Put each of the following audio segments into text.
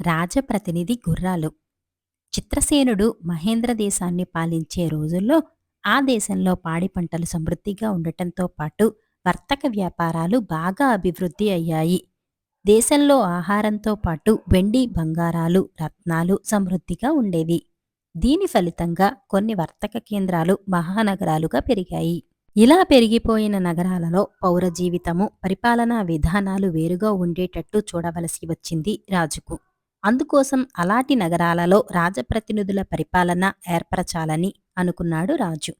రాజప్రతినిధి గుర్రాలు. చిత్రసేనుడు మహేంద్ర దేశాన్ని పాలించే రోజుల్లో ఆ దేశంలో పాడి పంటలు సమృద్ధిగా ఉండటంతో పాటు వర్తక వ్యాపారాలు బాగా అభివృద్ధి అయ్యాయి. దేశంలో ఆహారంతో పాటు వెండి బంగారాలు రత్నాలు సమృద్ధిగా ఉండేవి. దీని ఫలితంగా కొన్ని వర్తక కేంద్రాలు మహానగరాలుగా పెరిగాయి. ఇలా పెరిగిపోయిన నగరాలలో పౌర జీవితము పరిపాలనా విధానాలు వేరుగా ఉండేటట్టు చూడవలసి వచ్చింది రాజుకు. అందుకోసం అలాంటి నగరాలలో రాజప్రతినిధుల పరిపాలన ఏర్పరచాలని అనుకున్నాడు రాజు.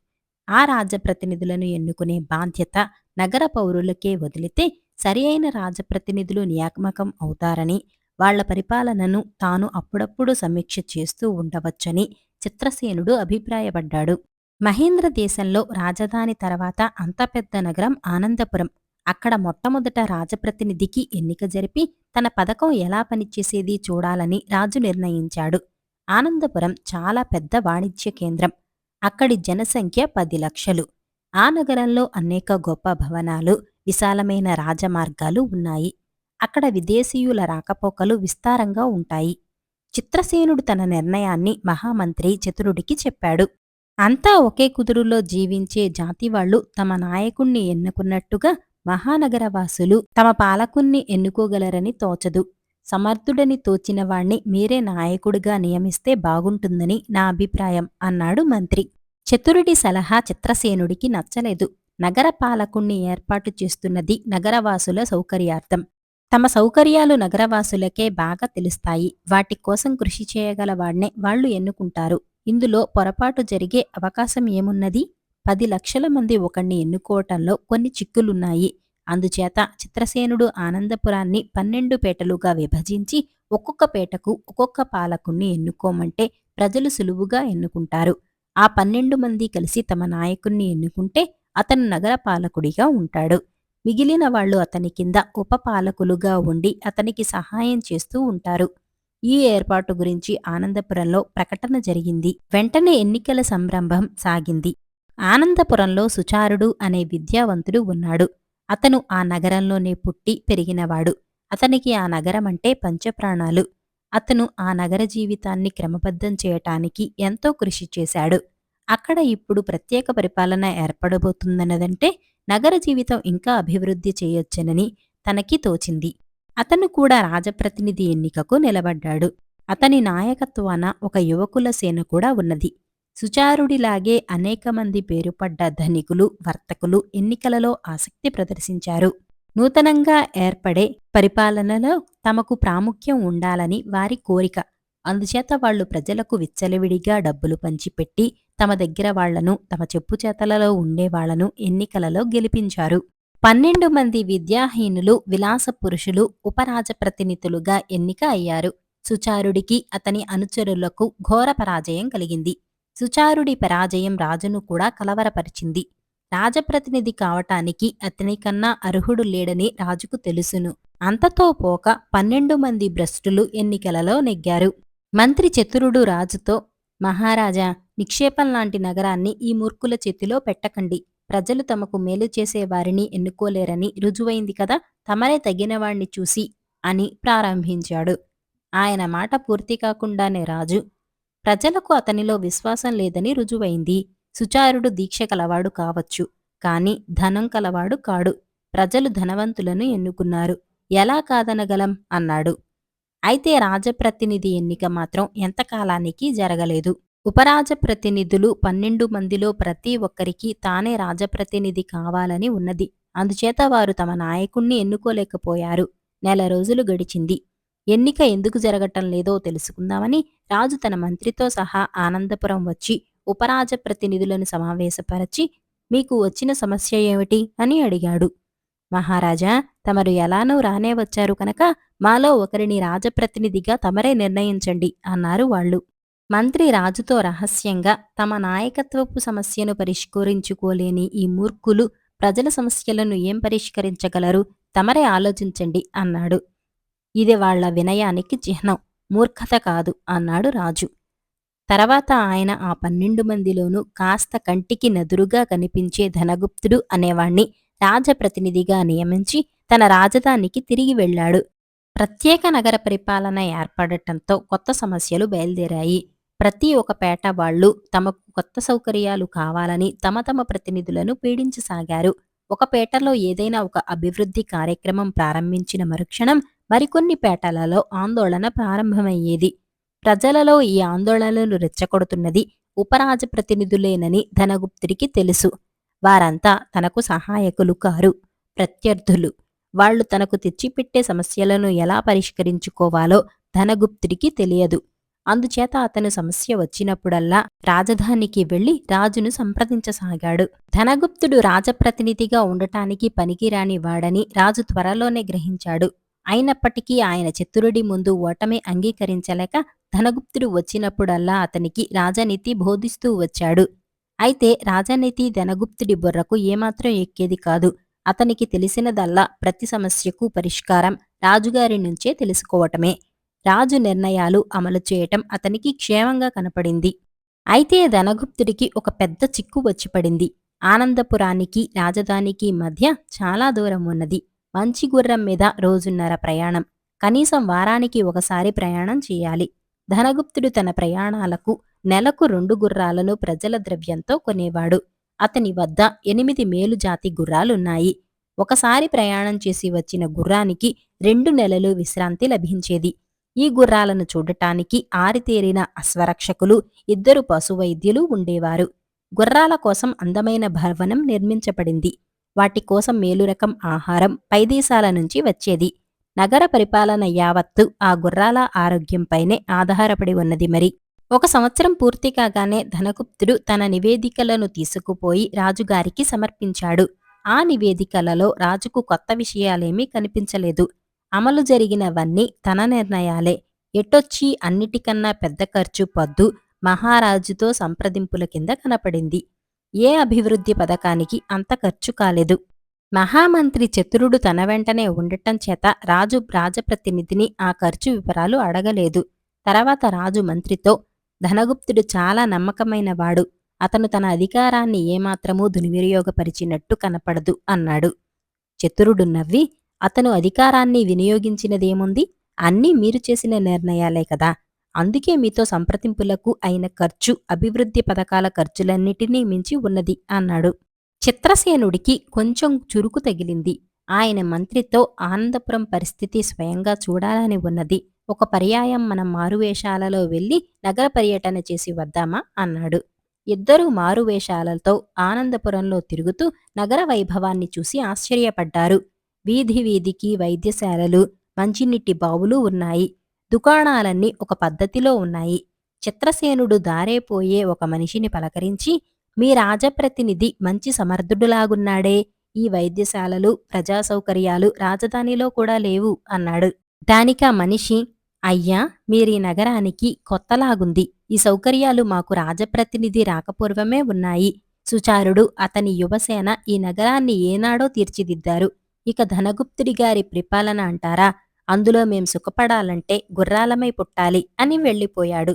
ఆ రాజప్రతినిధులను ఎన్నుకునే బాధ్యత నగర పౌరులకే వదిలితే సరియైన రాజప్రతినిధులు నియామకం అవుతారని వాళ్ళ పరిపాలనను తాను అప్పుడప్పుడు సమీక్ష చేస్తూ ఉండవచ్చని చిత్రసేనుడు అభిప్రాయపడ్డాడు. మహేంద్ర దేశంలో రాజధాని తర్వాత అంత పెద్ద నగరం ఆనందపురం అక్కడ మొట్టమొదట రాజప్రతినిధికి ఎన్నిక జరిపి తన పథకం ఎలా పనిచేసేది చూడాలని రాజు నిర్ణయించాడు. ఆనందపురం చాలా పెద్ద వాణిజ్య కేంద్రం. అక్కడి జనసంఖ్య పది లక్షలు. ఆ నగరంలో అనేక గొప్ప భవనాలు విశాలమైన రాజమార్గాలు ఉన్నాయి. అక్కడ విదేశీయుల రాకపోకలు విస్తారంగా ఉంటాయి. చిత్రసేనుడు తన నిర్ణయాన్ని మహామంత్రి చతురుడికి చెప్పాడు. అంతా ఒకే కుదురులో జీవించే జాతివాళ్ళు తమ నాయకుణ్ణి ఎన్నుకున్నట్టుగా మహానగరవాసులు తమ పాలకుణ్ణి ఎన్నుకోగలరని తోచదు. సమర్థుడని తోచినవాణ్ణి మీరే నాయకుడిగా నియమిస్తే బాగుంటుందని నా అభిప్రాయం అన్నాడు మంత్రి. చతురుడి సలహా చిత్రసేనుడికి నచ్చలేదు. నగర పాలకుణ్ణి ఏర్పాటు చేస్తున్నది నగరవాసుల సౌకర్యార్థం. తమ సౌకర్యాలు నగరవాసులకే బాగా తెలుస్తాయి. వాటి కోసం కృషి చేయగల వాడ్నే వాళ్ళు ఎన్నుకుంటారు. ఇందులో పొరపాటు జరిగే అవకాశం ఏమున్నది? పది లక్షల మంది ఒకణ్ణి ఎన్నుకోవటంలో కొన్ని చిక్కులున్నాయి. అందుచేత చిత్రసేనుడు ఆనందపురాన్ని పన్నెండు పేటలుగా విభజించి ఒక్కొక్క పేటకు ఒక్కొక్క పాలకుణ్ణి ఎన్నుకోమంటే ప్రజలు సులువుగా ఎన్నుకుంటారు. ఆ పన్నెండు మంది కలిసి తమ నాయకుణ్ణి ఎన్నుకుంటే అతను నగర పాలకుడిగా ఉంటాడు. మిగిలిన వాళ్ళు అతని కింద ఉపపాలకులుగా ఉండి అతనికి సహాయం చేస్తూ ఉంటారు. ఈ ఏర్పాటు గురించి ఆనందపురంలో ప్రకటన జరిగింది. వెంటనే ఎన్నికల సంరంభం సాగింది. ఆనందపురంలో సుచారుడు అనే విద్యావంతుడు ఉన్నాడు. అతను ఆ నగరంలోనే పుట్టి పెరిగినవాడు. అతనికి ఆ నగరం అంటే పంచప్రాణాలు. అతను ఆ నగర జీవితాన్ని క్రమబద్ధం చేయటానికి ఎంతో కృషి చేశాడు. అక్కడ ఇప్పుడు ప్రత్యేక పరిపాలన ఏర్పడబోతుందన్నదంటే నగర జీవితం ఇంకా అభివృద్ధి చేయొచ్చనని తనకి తోచింది. అతను కూడా రాజప్రతినిధి ఎన్నికకు నిలబడ్డాడు. అతని నాయకత్వాన ఒక యువకుల సేన కూడా ఉన్నది. సుచారుడిలాగే అనేక మంది పేరుపడ్డ ధనికులు వర్తకులు ఎన్నికలలో ఆసక్తి ప్రదర్శించారు. నూతనంగా ఏర్పడే పరిపాలనలో తమకు ప్రాముఖ్యం ఉండాలని వారి కోరిక. అందుచేత వాళ్ళు ప్రజలకు విచ్చలవిడిగా డబ్బులు పంచిపెట్టి తమ దగ్గర వాళ్ళను తమ చెప్పు చేతలలో ఉండేవాళ్ళను ఎన్నికలలో గెలిపించారు. పన్నెండు మంది విద్యాహీనులు విలాస పురుషులు ఉపరాజప్రతినిధులుగా ఎన్నిక అయ్యారు. సుచారుడికి అతని అనుచరులకు ఘోర పరాజయం కలిగింది. సుచారుడి పరాజయం రాజును కూడా కలవరపరిచింది. రాజప్రతినిధి కావటానికి అతనికన్నా అర్హుడు లేడని రాజుకు తెలుసును. అంతతో పోక పన్నెండు మంది భ్రష్టులు ఎన్నికలలో నెగ్గారు. మంత్రి చతురుడు రాజుతో మహారాజా నిక్షేపం లాంటి నగరాన్ని ఈ మూర్ఖుల చేతిలో పెట్టకండి. ప్రజలు తమకు మేలు చేసే వారిని ఎన్నుకోలేరని రుజువైంది కదా తమరే తగినవాణ్ణి చూసి అని ప్రారంభించాడు. ఆయన మాట పూర్తి కాకుండానే రాజు ప్రజలకు అతనిలో విశ్వాసం లేదని రుజువైంది. సుచారుడు దీక్ష కలవాడు కావచ్చు కాని ధనం కలవాడు కాడు. ప్రజలు ధనవంతులను ఎన్నుకున్నారు. ఎలా కాదనగలం? అన్నాడు. అయితే రాజప్రతినిధి ఎన్నిక మాత్రం ఎంతకాలానికి జరగలేదు. ఉపరాజప్రతినిధులు పన్నెండు మందిలో ప్రతి ఒక్కరికి తానే రాజప్రతినిధి కావాలని ఉన్నది. అందుచేత వారు తమ నాయకుణ్ణి ఎన్నుకోలేకపోయారు. నెల రోజులు గడిచింది. ఎన్నిక ఎందుకు జరగటం లేదో తెలుసుకుందామని రాజు తన మంత్రితో సహా ఆనందపురం వచ్చి ఉపరాజ ప్రతినిధులను సమావేశపరచి మీకు వచ్చిన సమస్య ఏమిటి? అని అడిగాడు. మహారాజా తమరు ఎలానో రానే వచ్చారు కనుక మాలో ఒకరిని రాజప్రతినిధిగా తమరే నిర్ణయించండి అన్నారు వాళ్ళు. మంత్రి రాజుతో రహస్యంగా తమ నాయకత్వపు సమస్యను పరిష్కరించుకోలేని ఈ మూర్ఖులు ప్రజల సమస్యలను ఏం పరిష్కరించగలరు? తమరే ఆలోచించండి అన్నాడు. ఇది వాళ్ళ వినయానికి చిహ్నం. మూర్ఖత కాదు అన్నాడు రాజు. తర్వాత ఆయన ఆ పన్నెండు మందిలోనూ కాస్త కంటికి నదురుగా కనిపించే ధనగుప్తుడు అనేవాణ్ణి రాజప్రతినిధిగా నియమించి తన రాజధానికి తిరిగి వెళ్ళాడు. ప్రత్యేక నగర పరిపాలన ఏర్పడటంతో కొత్త సమస్యలు బయలుదేరాయి. ప్రతి ఒక పేట వాళ్ళు తమకు కొత్త సౌకర్యాలు కావాలని తమ తమ ప్రతినిధులను పీడించసాగారు. ఒక పేటలో ఏదైనా ఒక అభివృద్ధి కార్యక్రమం ప్రారంభించిన మరుక్షణం మరికొన్ని పేటలలో ఆందోళన ప్రారంభమయ్యేది. ప్రజలలో ఈ ఆందోళనలు రెచ్చగొడుతున్నది ఉపరాజప్రతినిధులేనని ధనగుప్తుడికి తెలుసు. వారంతా తనకు సహాయకులు కారు ప్రత్యర్థులు. వాళ్ళు తనకు తెచ్చిపెట్టే సమస్యలను ఎలా పరిష్కరించుకోవాలో ధనగుప్తుడికి తెలియదు. అందుచేత అతను సమస్య వచ్చినప్పుడల్లా రాజధానికి వెళ్ళి రాజును సంప్రదించసాగాడు. ధనగుప్తుడు రాజప్రతినిధిగా ఉండటానికి పనికిరాని వాడని రాజు త్వరలోనే గ్రహించాడు. అయినప్పటికీ ఆయన చతురుడి ముందు ఓటమి అంగీకరించలేక ధనగుప్తుడు వచ్చినప్పుడల్లా అతనికి రాజనీతి బోధిస్తూ వచ్చాడు. అయితే రాజనీతి ధనగుప్తుడి బుర్రకు ఏమాత్రం ఎక్కేది కాదు. అతనికి తెలిసినదల్లా ప్రతి సమస్యకు పరిష్కారం రాజుగారి నుంచే తెలుసుకోవటమే. రాజు నిర్ణయాలు అమలు చేయటం అతనికి క్షేమంగా కనపడింది. అయితే ధనగుప్తుడికి ఒక పెద్ద చిక్కు వచ్చిపడింది ఆనందపురానికి రాజధానికి మధ్య చాలా దూరం ఉన్నది. మంచి గుర్రం మీద రోజున్నర ప్రయాణం. కనీసం వారానికి ఒకసారి ప్రయాణం చేయాలి. ధనగుప్తుడు తన ప్రయాణాలకు నెలకు రెండు గుర్రాలను ప్రజల ద్రవ్యంతో కొనేవాడు. అతని వద్ద ఎనిమిది మేలుజాతి గుర్రాలున్నాయి. ఒకసారి ప్రయాణం చేసి వచ్చిన గుర్రానికి రెండు నెలలు విశ్రాంతి లభించేది. ఈ గుర్రాలను చూడటానికి ఆరితేరిన అశ్వరక్షకులు ఇద్దరు పశువైద్యులు ఉండేవారు. గుర్రాల కోసం అందమైన భవనం నిర్మించబడింది. వాటి కోసం మేలురకం ఆహారం పైదేశాల నుంచి వచ్చేది. నగర పరిపాలన యావత్తు ఆ గుర్రాల ఆరోగ్యంపైనే ఆధారపడి ఉన్నది మరి. ఒక సంవత్సరం పూర్తి కాగానే ధనగుప్తుడు తన నివేదికలను తీసుకుపోయి రాజుగారికి సమర్పించాడు. ఆ నివేదికలలో రాజుకు కొత్త విషయాలేమీ కనిపించలేదు. అమలు జరిగినవన్నీ తన నిర్ణయాలే. ఎటొచ్చి అన్నిటికన్నా పెద్ద ఖర్చు పద్దు మహారాజుతో సంప్రదింపుల కింద కనపడింది. ఏ అభివృద్ధి పథకానికి అంత ఖర్చు కాలేదు. మహామంత్రి చతురుడు తన వెంటనే ఉండటం చేత రాజు రాజప్రతినిధిని ఆ ఖర్చు వివరాలు అడగలేదు. తర్వాత రాజు మంత్రితో ధనగుప్తుడు చాలా నమ్మకమైన వాడు అతను తన అధికారాన్ని ఏమాత్రమూ దుర్వినియోగపరిచినట్టు కనపడదు అన్నాడు. చతురుడు నవ్వి అతను అధికారాన్ని వినియోగించినదేముంది? అన్నీ మీరు చేసిన నిర్ణయాలే కదా. అందుకే మీతో సంప్రదింపులకు అయిన ఖర్చు అభివృద్ధి పథకాల ఖర్చులన్నిటినీ మించి ఉన్నది అన్నాడు. చిత్రసేనుడికి కొంచెం చురుకు తగిలింది. ఆయన మంత్రితో ఆనందపురం పరిస్థితి స్వయంగా చూడాలని ఉన్నది. ఒక పర్యాయం మనం మారువేషాలలో వెళ్ళి నగర పర్యటన చేసి వద్దామా అన్నాడు. ఇద్దరూ మారువేషాలతో ఆనందపురంలో తిరుగుతూ నగర వైభవాన్ని చూసి ఆశ్చర్యపడ్డారు. వీధి వీధికి వైద్యశాలలు మంచినీటి బావులు ఉన్నాయి. దుకాణాలన్నీ ఒక పద్ధతిలో ఉన్నాయి. చిత్రసేనుడు దారేపోయే ఒక మనిషిని పలకరించి మీ రాజప్రతినిధి మంచి సమర్థుడులాగున్నాడే. ఈ వైద్యశాలలు ప్రజా సౌకర్యాలు రాజధానిలో కూడా లేవు అన్నాడు. దానికా మనిషి అయ్యా మీరీ నగరానికి కొత్తలాగుంది. ఈ సౌకర్యాలు మాకు రాజప్రతినిధి రాకపూర్వమే ఉన్నాయి. సుచారుడు అతని యువసేన ఈ నగరాన్ని ఏనాడో తీర్చిదిద్దారు. ఇక ధనగుప్తుడి గారి పరిపాలన అంటారా? అందులో మేం సుఖపడాలంటే గుర్రాలమై పుట్టాలి అని వెళ్ళిపోయాడు.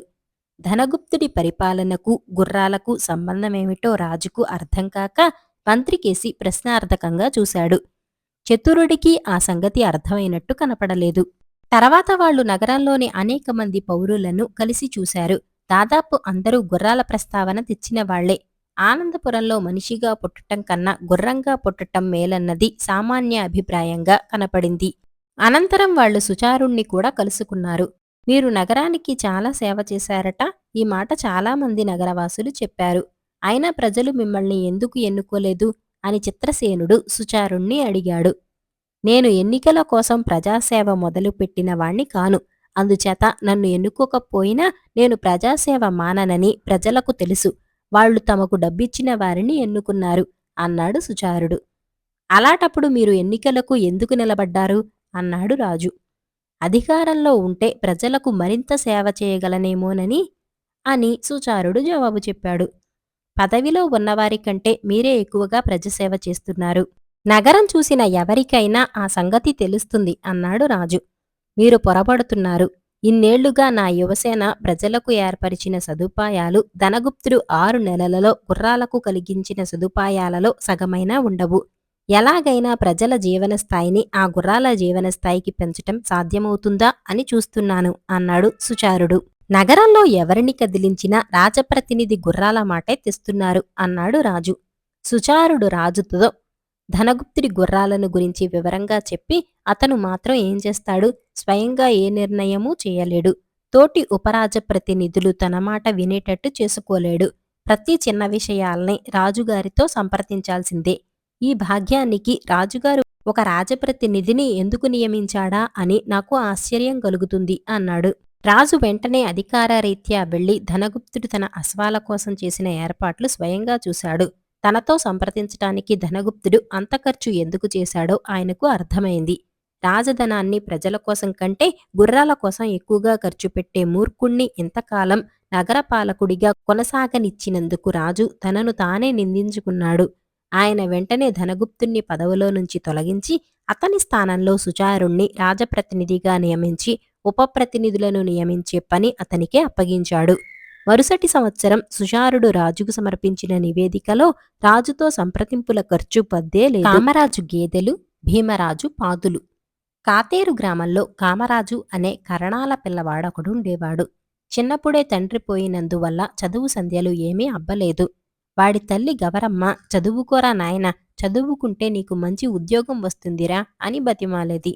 ధనగుప్తుడి పరిపాలనకు గుర్రాలకు సంబంధమేమిటో రాజుకు అర్థం కాక మంత్రికేసి ప్రశ్నార్థకంగా చూశాడు. చతురుడికి ఆ సంగతి అర్థమైనట్టు కనపడలేదు. తర్వాత వాళ్ళు నగరంలోని అనేక మంది పౌరులను కలిసి చూశారు. దాదాపు అందరూ గుర్రాల ప్రస్తావన తెచ్చిన వాళ్ళే ఆనందపురంలో మనిషిగా పుట్టటం కన్నా గుర్రంగా పుట్టటం మేలన్నది సామాన్య అభిప్రాయంగా కనపడింది. అనంతరం వాళ్ళు సుచారుణ్ణి కూడా కలుసుకున్నారు. మీరు నగరానికి చాలా సేవ చేశారట ఈ మాట చాలామంది నగరవాసులు చెప్పారు. అయినా ప్రజలు మిమ్మల్ని ఎందుకు ఎన్నుకోలేదు? అని చిత్రసేనుడు సుచారుణ్ణి అడిగాడు. నేను ఎన్నికల కోసం ప్రజాసేవ మొదలుపెట్టిన వాణ్ణి కాను. అందుచేత నన్ను ఎన్నుకోకపోయినా నేను ప్రజాసేవ మాననని ప్రజలకు తెలుసు. వాళ్ళు తమకు డబ్బిచ్చిన వారిని ఎన్నుకున్నారు అన్నాడు సుచారుడు. అలాటప్పుడు మీరు ఎన్నికలకు ఎందుకు నిలబడ్డారు? అన్నాడు రాజు. అధికారంలో ఉంటే ప్రజలకు మరింత సేవ చేయగలనేమోనని అని సుచారుడు జవాబు చెప్పాడు. పదవిలో ఉన్నవారి కంటే మీరే ఎక్కువగా ప్రజసేవ చేస్తున్నారు. నగరం చూసిన ఎవరికైనా ఆ సంగతి తెలుస్తుంది అన్నాడు రాజు. మీరు పొరపడుతున్నారు. ఇన్నేళ్ళుగా నా యువసేన ప్రజలకు ఏర్పరిచిన సదుపాయాలు ధనగుప్తుడు ఆరు నెలలలో గుర్రాలకు కలిగించిన సదుపాయాలలో సగమైనా ఉండవు. ఎలాగైనా ప్రజల జీవన స్థాయిని ఆ గుర్రాల జీవన స్థాయికి పెంచటం సాధ్యమవుతుందా అని చూస్తున్నాను అన్నాడు సుచారుడు. నగరంలో ఎవరిని కదిలించినా రాజప్రతినిధి గుర్రాల మాటే తెస్తున్నారు అన్నాడు రాజు. సుచారుడు రాజుతో ధనగుప్తుడి గుర్రాలను గురించి వివరంగా చెప్పి అతను మాత్రం ఏం చేస్తాడు? స్వయంగా ఏ నిర్ణయమూ చేయలేడు. తోటి ఉపరాజప్రతినిధులు తన మాట వినేటట్టు చేసుకోలేడు. ప్రతి చిన్న విషయాల్ని రాజుగారితో సంప్రదించాల్సిందే. ఈ భాగ్యానికి రాజుగారు ఒక రాజప్రతినిధిని ఎందుకు నియమించాడా అని నాకు ఆశ్చర్యం కలుగుతుంది అన్నాడు. రాజు వెంటనే అధికారరీత్యా వెళ్ళి ధనగుప్తుడు తన అశ్వాల కోసం చేసిన ఏర్పాట్లు స్వయంగా చూశాడు. తనతో సంప్రదించటానికి ధనగుప్తుడు అంత ఖర్చు ఎందుకు చేశాడో ఆయనకు అర్థమైంది. రాజధనాన్ని ప్రజల కోసం కంటే గుర్రాల కోసం ఎక్కువగా ఖర్చు పెట్టే మూర్ఖుణ్ణి ఇంతకాలం నగరపాలకుడిగా కొనసాగనిచ్చినందుకు రాజు తనను తానే నిందించుకున్నాడు. ఆయన వెంటనే ధనగుప్తుణ్ణి పదవిలో నుంచి తొలగించి అతని స్థానంలో సుచారుణ్ణి రాజప్రతినిధిగా నియమించి ఉపప్రతినిధులను నియమించే పని అతనికే అప్పగించాడు. మరుసటి సంవత్సరం సుషారుడు రాజుకు సమర్పించిన నివేదికలో రాజుతో సంప్రదింపుల ఖర్చు పద్దే లేదు. కామరాజు గేదెలు భీమరాజు పాదులు. కాతేరు గ్రామంలో కామరాజు అనే కరణాల పిల్లవాడొకడు ఉండేవాడు. చిన్నప్పుడే తండ్రి పోయినందువల్ల చదువు సంధ్యలు ఏమీ అబ్బలేదు. వాడి తల్లి గవరమ్మ చదువుకోరా నాయన చదువుకుంటే నీకు మంచి ఉద్యోగం వస్తుందిరా అని బతిమాలేది.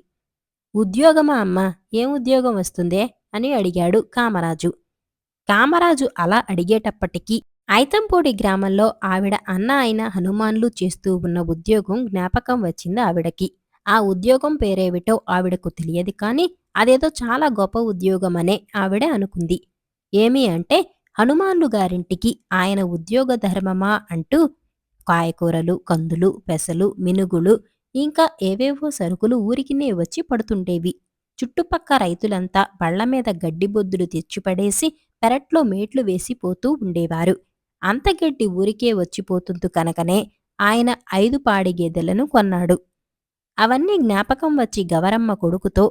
ఉద్యోగమా అమ్మా? ఏం ఉద్యోగం వస్తుందే? అని అడిగాడు కామరాజు. కామరాజు అలా అడిగేటప్పటికీ ఐతంపూడి గ్రామంలో ఆవిడ అన్న అయిన హనుమాన్లు చేస్తూ ఉన్న ఉద్యోగం జ్ఞాపకం వచ్చింది ఆవిడకి. ఆ ఉద్యోగం పేరేమిటో ఆవిడకు తెలియదు కాని అదేదో చాలా గొప్ప ఉద్యోగమనే ఆవిడ అనుకుంది. ఏమి అంటే హనుమాన్లు గారింటికి ఆయన ఉద్యోగ ధర్మమా అంటూ కాయకూరలు కందులు పెసలు మినుగులు ఇంకా ఏవేవో సరుకులు ఊరికినే వచ్చి పడుతుండేవి. చుట్టుపక్క రైతులంతా బళ్ళ మీద గడ్డిబొద్దులు తెచ్చిపడేసి పెరట్లో మేట్లు వేసి పోతూ ఉండేవారు. అంత గడ్డి ఊరికే వచ్చిపోతుంది కనుకనే ఆయన ఐదు పాడి గేదెలను కొన్నాడు. అవన్నీ జ్ఞాపకం వచ్చి గవరమ్మ కొడుకుతో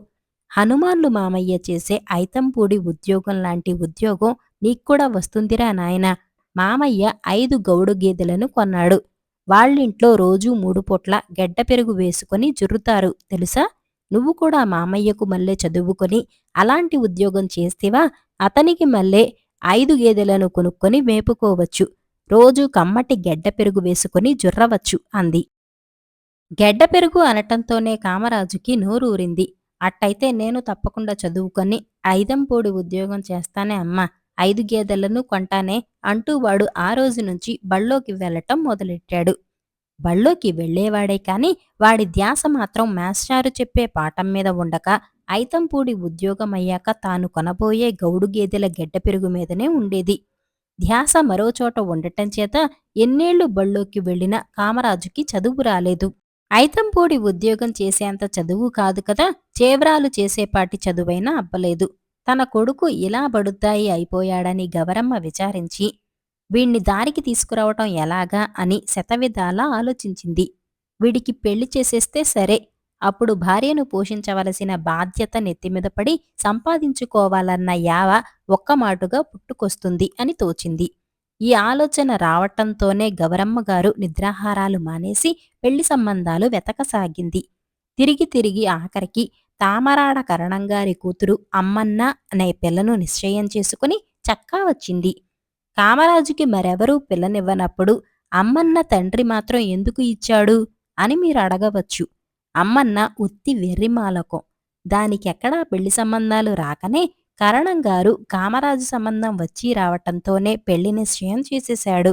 హనుమాన్లు మామయ్య చేసే ఐతంపూడి ఉద్యోగం లాంటి ఉద్యోగం నీక్కూడా వస్తుందిరా నాయనా. మామయ్య ఐదు గౌడు గేదెలను కొన్నాడు. వాళ్ళింట్లో రోజూ మూడు పూట్ల గెడ్డ పెరుగు వేసుకొని జుర్రుతారు. తెలుసా? నువ్వు కూడా మామయ్యకు మళ్ళీ చదువుకొని అలాంటి ఉద్యోగం చేస్తేవా అతనికి మళ్ళీ ఐదు గేదెలను కొనుక్కొని మేపుకోవచ్చు. రోజు కమ్మటి గెడ్డ పెరుగు వేసుకొని జుర్రవచ్చు అంది. గెడ్డ పెరుగు అనటంతోనే కామరాజుకి నోరూరింది. అట్టయితే నేను తప్పకుండా చదువుకొని ఐదంపూడి ఉద్యోగం చేస్తానే అమ్మా. ఐదు గేదెలను కొంటానే అంటూ వాడు ఆ రోజు నుంచి బళ్ళోకి వెళ్ళటం మొదలెట్టాడు. బళ్ళోకి వెళ్ళేవాడే కాని వాడి ధ్యాస మాత్రం మాస్టారు చెప్పే పాఠం మీద ఉండక ఐతంపూడి ఉద్యోగమయ్యాక తాను కొనబోయే గౌడు గేదెల గెడ్డ పెరుగు మీదనే ఉండేది. ధ్యాస మరోచోట ఉండటం చేత ఎన్నేళ్ళు బళ్ళోకి వెళ్ళిన కామరాజుకి చదువు రాలేదు. ఐతంపూడి ఉద్యోగం చేసేంత చదువు కాదు కదా చేవ్రాలు చేసేపాటి చదువైనా అబ్బలేదు. తన కొడుకు ఇలా బడుద్దాయి అయిపోయాడని గవరమ్మ విచారించి వీణ్ణి దారికి తీసుకురావటం ఎలాగా? అని శతవిధాలా ఆలోచించింది. వీడికి పెళ్ళి చేసేస్తే సరే అప్పుడు భార్యను పోషించవలసిన బాధ్యత నెత్తిమీద పడి సంపాదించుకోవాలన్న యావ ఒక్కమాటుగా పుట్టుకొస్తుంది అని తోచింది. ఈ ఆలోచన రావటంతోనే గవరమ్మ గారు నిద్రాహారాలు మానేసి పెళ్ళి సంబంధాలు వెతకసాగింది. తిరిగి తిరిగి ఆఖరికి తామరాడ కరణంగారి కూతురు అమ్మన్న అనే పిల్లను నిశ్చయం చేసుకుని చక్కా వచ్చింది. కామరాజుకి మరెవరూ పిల్లనివ్వనప్పుడు అమ్మన్న తండ్రి మాత్రం ఎందుకు ఇచ్చాడు అని మీరు అడగవచ్చు. అమ్మన్న ఉత్తి వెర్రిమాలకం. దానికెక్కడా పెళ్ళి సంబంధాలు రాకనే కరణంగారు కామరాజు సంబంధం వచ్చి రావటంతోనే పెళ్ళి నిశ్చయం చేసేశాడు.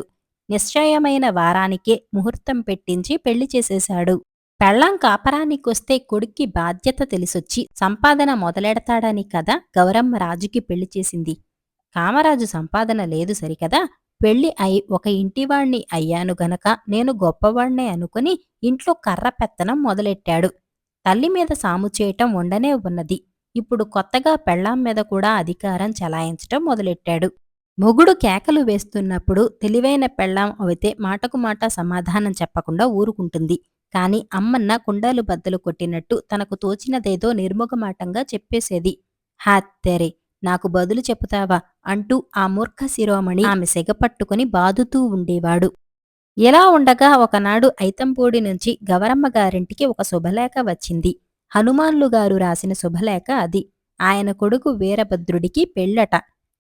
నిశ్చయమైన వారానికే ముహూర్తం పెట్టించి పెళ్ళి చేసేశాడు. పెళ్ళాం కాపరానికొస్తే కొడుక్కి బాధ్యత తెలిసొచ్చి సంపాదన మొదలెడతాడని కదా గౌరమ్మ రాజుకి పెళ్ళి చేసింది. కామరాజు సంపాదన లేదు సరికదా? పెళ్ళి అయి ఒక ఇంటివాణ్ణి అయ్యాను గనక నేను గొప్పవాణ్ణే అనుకుని ఇంట్లో కర్ర పెత్తనం మొదలెట్టాడు. తల్లి మీద సాము చేయటం ఉండనే ఉన్నది. ఇప్పుడు కొత్తగా పెళ్ళాం మీద కూడా అధికారం చలాయించటం మొదలెట్టాడు. మొగుడు కేకలు వేస్తున్నప్పుడు తెలివైన పెళ్ళాం అయితే మాటకు మాట సమాధానం చెప్పకుండా ఊరుకుంటుంది. కాని అమ్మన్న కుండాలు బద్దలు కొట్టినట్టు తనకు తోచినదేదో నిర్ముఖమాటంగా చెప్పేసేది. హాత్తెరే నాకు బదులు చెబుతావా అంటూ ఆ మూర్ఖ శిరోమణి ఆమె సెగపట్టుకుని బాదుతూ ఉండేవాడు. ఇలా ఉండగా ఒకనాడు ఐతంపూడి నుంచి గవరమ్మ గారింటికి ఒక శుభలేఖ వచ్చింది. హనుమాన్లు గారు రాసిన శుభలేఖ అది. ఆయన కొడుకు వీరభద్రుడికి పెళ్ళట.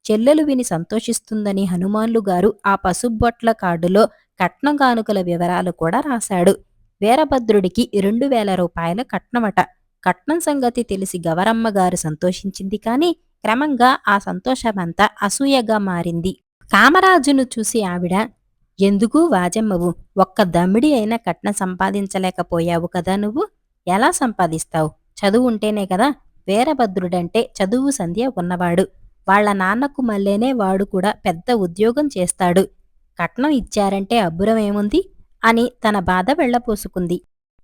చెల్లెలు విని సంతోషిస్తుందని హనుమాన్లు గారు ఆ పసుబొట్ల కార్డులో కట్నం కానుకల వివరాలు కూడా రాశాడు. వీరభద్రుడికి రెండు వేల రూపాయల కట్నమట. కట్నం సంగతి తెలిసి గవరమ్మ గారు సంతోషించింది కాని క్రమంగా ఆ సంతోషమంతా అసూయగా మారింది. కామరాజును చూసి ఆవిడ ఎందుకు వాజమ్మవు? ఒక్క దమ్మిడి అయినా కట్నం సంపాదించలేకపోయావు కదా నువ్వు? ఎలా సంపాదిస్తావు? చదువు ఉంటేనే కదా వీరభద్రుడంటే చదువు సంధ్య ఉన్నవాడు. వాళ్ళ నాన్నకు మళ్ళేనే వాడు కూడా పెద్ద ఉద్యోగం చేస్తాడు. కట్నం ఇచ్చారంటే అబ్బురమేముంది అని తన బాధ వెళ్ళపోసుకుంది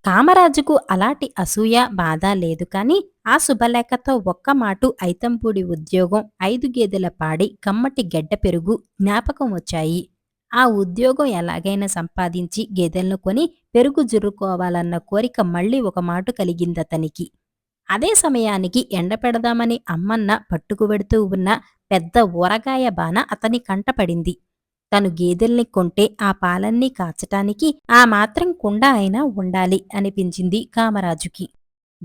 కామరాజుకు అలాంటి అసూయ బాధ లేదు కాని ఆ శుభలేఖతో ఒక్క మాటు ఐతంపూడి ఉద్యోగం ఐదు గేదెల పాడి కమ్మటి గెడ్డ పెరుగు జ్ఞాపకం వచ్చాయి. ఆ ఉద్యోగం ఎలాగైనా సంపాదించి గేదెలను కొని పెరుగు జురుకోవాలన్న కోరిక మళ్ళీ ఒక మాటు కలిగిందతనికి. అదే సమయానికి ఎండ పెడదామని అమ్మన్న పట్టుకువెడుతూ ఉన్న పెద్ద ఊరగాయ బాణ అతని కంటపడింది తను గేదెల్ని కొంటే ఆ పాలన్నీ కాచటానికి ఆ మాత్రం కుండ అయినా ఉండాలి అనిపించింది కామరాజుకి.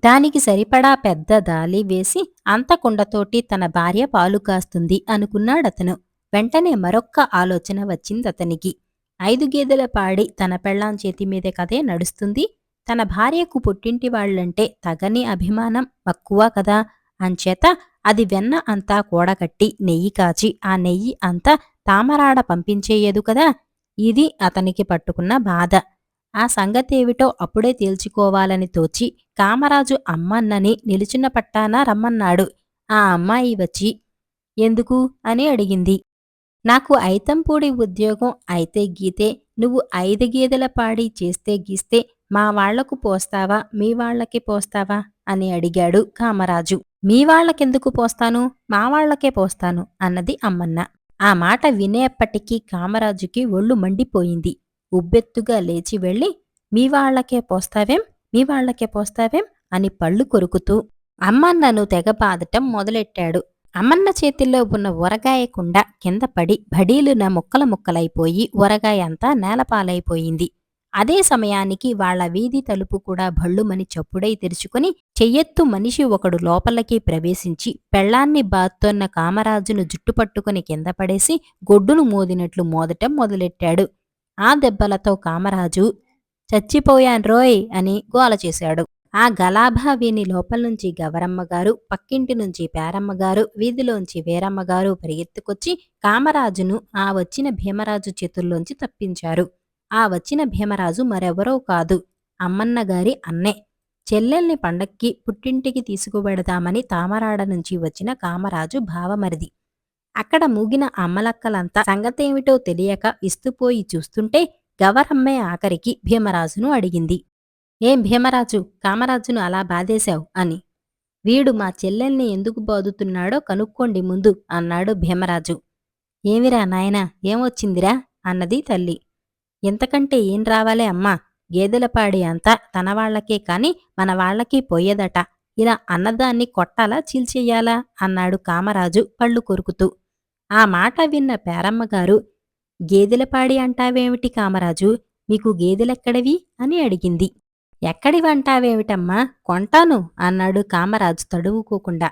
దానికి సరిపడా పెద్ద దాలి వేసి అంత కుండతోటి తన భార్య పాలు కాస్తుంది అనుకున్నాడతను. వెంటనే మరొక్క ఆలోచన వచ్చిందతనికి. ఐదు గేదెల పాడి తన పెళ్ళాం చేతి మీద కదే నడుస్తుంది. తన భార్యకు పుట్టింటి వాళ్ళంటే తగని అభిమానం మక్కువ కదా. అంచేత అది వెన్న అంతా కూడగట్టి నెయ్యి కాచి ఆ నెయ్యి అంతా తామరాడ పంపించేయదు కదా? ఇది అతనికి పట్టుకున్న బాధ. ఆ సంగతేవిటో అప్పుడే తేల్చుకోవాలని తోచి కామరాజు అమ్మన్నని నిలుచున్న పట్టాన రమ్మన్నాడు. ఆ అమ్మాయి వచ్చి ఎందుకు? అని అడిగింది. నాకు ఐతంపూడి ఉద్యోగం అయితే గీతే నువ్వు ఐదు గేదెల పాడి చేస్తే గీస్తే మా వాళ్ళకు పోస్తావా? మీ వాళ్ళకి పోస్తావా? అని అడిగాడు కామరాజు. మీ వాళ్ళకెందుకు పోస్తాను? మా వాళ్ళకే పోస్తాను అన్నది అమ్మన్న. ఆ మాట వినేప్పటికీ కామరాజుకి ఒళ్ళు మండిపోయింది. ఉబ్బెత్తుగా లేచి వెళ్ళి మీ వాళ్ళకే పోస్తావేం? మీ వాళ్ళకే పోస్తావేం? అని పళ్ళు కొరుకుతూ అమ్మన్నను తెగ బాదటం మొదలెట్టాడు. అమ్మన్న చేతిలో ఉన్న ఊరగాయ కుండ కింద పడి బడీలున ముక్కల ముక్కలైపోయి ఊరగాయ అంతా నేలపాలైపోయింది. అదే సమయానికి వాళ్ళ వీధి తలుపు కూడా భళ్ళుమని చప్పుడై తెరుచుకుని చెయ్యెత్తు మనిషి ఒకడు లోపలికి ప్రవేశించి పెళ్ళాన్ని బాత్తోన్న కామరాజును జుట్టుపట్టుకుని కింద పడేసి గొడ్డును మోదినట్లు మోదటం మొదలెట్టాడు. ఆ దెబ్బలతో కామరాజు చచ్చిపోయాన్రోయ్ అని గోల చేశాడు. ఆ గలాభా విని లోపల్నుంచి గవరమ్మగారు పక్కింటి నుంచి పేరమ్మగారు వీధిలోంచి వీరమ్మగారు పరిగెత్తుకొచ్చి కామరాజును ఆ వచ్చిన భీమరాజు చేతుల్లోంచి తప్పించారు. ఆ వచ్చిన భీమరాజు మరెవరో కాదు. అమ్మన్నగారి అన్నే. చెల్లెల్ని పండక్కి పుట్టింటికి తీసుకువెడదామని తామరాడ నుంచి వచ్చిన కామరాజు భావమరిది. అక్కడ మూగిన అమ్మలక్కలంతా సంగతేమిటో తెలియక ఇస్తుపోయి చూస్తుంటే గవరమ్మే ఆఖరికి భీమరాజును అడిగింది. ఏం భీమరాజు కామరాజును అలా బాధేశావు? అని. వీడు మా చెల్లెల్ని ఎందుకు బాదుతున్నాడో కనుక్కోండి ముందు అన్నాడు భీమరాజు. ఏమిరా నాయనా ఏమొచ్చిందిరా? అన్నది తల్లి. ఇంతకంటే ఏం రావాలే అమ్మా? గేదెల పాడి అంతా తన వాళ్ళకే కాని మన వాళ్ళకి పోయేదట. ఇలా అన్నదాన్ని కొట్టాలా చీల్చెయ్యాలా అన్నాడు కామరాజు పళ్ళు కొరుకుతూ. ఆ మాట విన్న పేరమ్మగారు గేదెలపాడి అంటావేమిటి కామరాజు? మీకు గేదెలెక్కడవి? అని అడిగింది. ఎక్కడివంటావేమిటమ్మా కొంటాను అన్నాడు కామరాజు తడువుకోకుండా.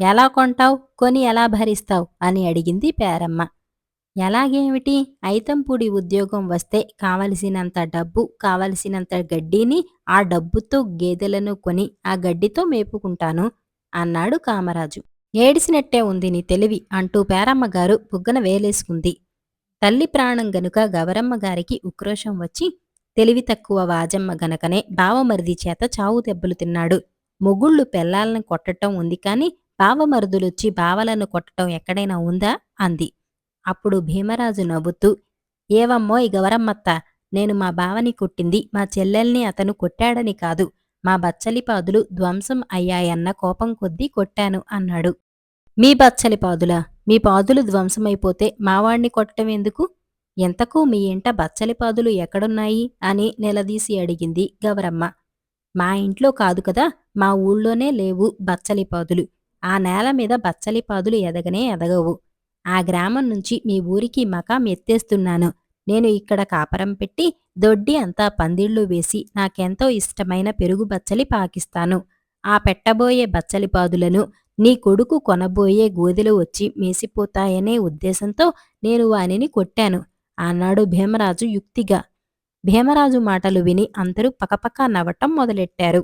ఎలా కొంటావు? కొని ఎలా భరిస్తావు? అని అడిగింది పేరమ్మ. ఎలాగేమిటి? ఐతంపూడి ఉద్యోగం వస్తే కావలసినంత డబ్బు కావలసినంత గడ్డిని ఆ డబ్బుతో గేదెలను కొని ఆ గడ్డితో మేపుకుంటాను అన్నాడు కామరాజు. ఏడిసినట్టే ఉంది నీ తెలివి అంటూ పేరమ్మగారు బుగ్గన వేలేసుకుంది. తల్లి ప్రాణం గనుక గవరమ్మగారికి ఉక్రోషం వచ్చి తెలివి తక్కువ వాజమ్మ గనకనే బావమరిది చేత చావు దెబ్బలు తిన్నాడు. మొగుళ్ళు పెళ్ళాలను కొట్టటం ఉంది కాని బావమరుదులొచ్చి బావలను కొట్టటం ఎక్కడైనా ఉందా? అంది. అప్పుడు భీమరాజు నవ్వుతూ ఏవమ్మోయ్ గవరమ్మత్త నేను మా బావని కొట్టింది మా చెల్లెల్ని అతను కొట్టాడని కాదు మా బచ్చలిపాదులు ధ్వంసం అయ్యాయన్న కోపం కొద్దీ కొట్టాను అన్నాడు. మీ బచ్చలిపాదులా? మీ పాదులు ధ్వంసమైపోతే మావాణ్ణి కొట్టడం ఎందుకు ఎంతకు మీ ఇంట బచ్చలిపాదులు ఎక్కడున్నాయి? అని నిలదీసి అడిగింది గవరమ్మ మా ఇంట్లో కాదు కదా మా ఊళ్ళోనే లేవు బచ్చలిపాదులు. ఆ నేల మీద బచ్చలిపాదులు ఎదగనే ఎదగవు. ఆ గ్రామం నుంచి మీ ఊరికి మకాం ఎత్తేస్తున్నాను. నేను ఇక్కడ కాపరం పెట్టి దొడ్డి అంతా పందిళ్ళు వేసి నాకెంతో ఇష్టమైన పెరుగు బచ్చలి పాకిస్తాను. ఆ పెట్టబోయే బచ్చలి పాదులను నీ కొడుకు కొనబోయే గోదెలు వచ్చి మేసిపోతాయనే ఉద్దేశంతో నేను వానిని కొట్టాను. అన్నాడు భీమరాజు యుక్తిగా. భీమరాజు మాటలు విని అందరూ పకపక నవ్వటం మొదలెట్టారు.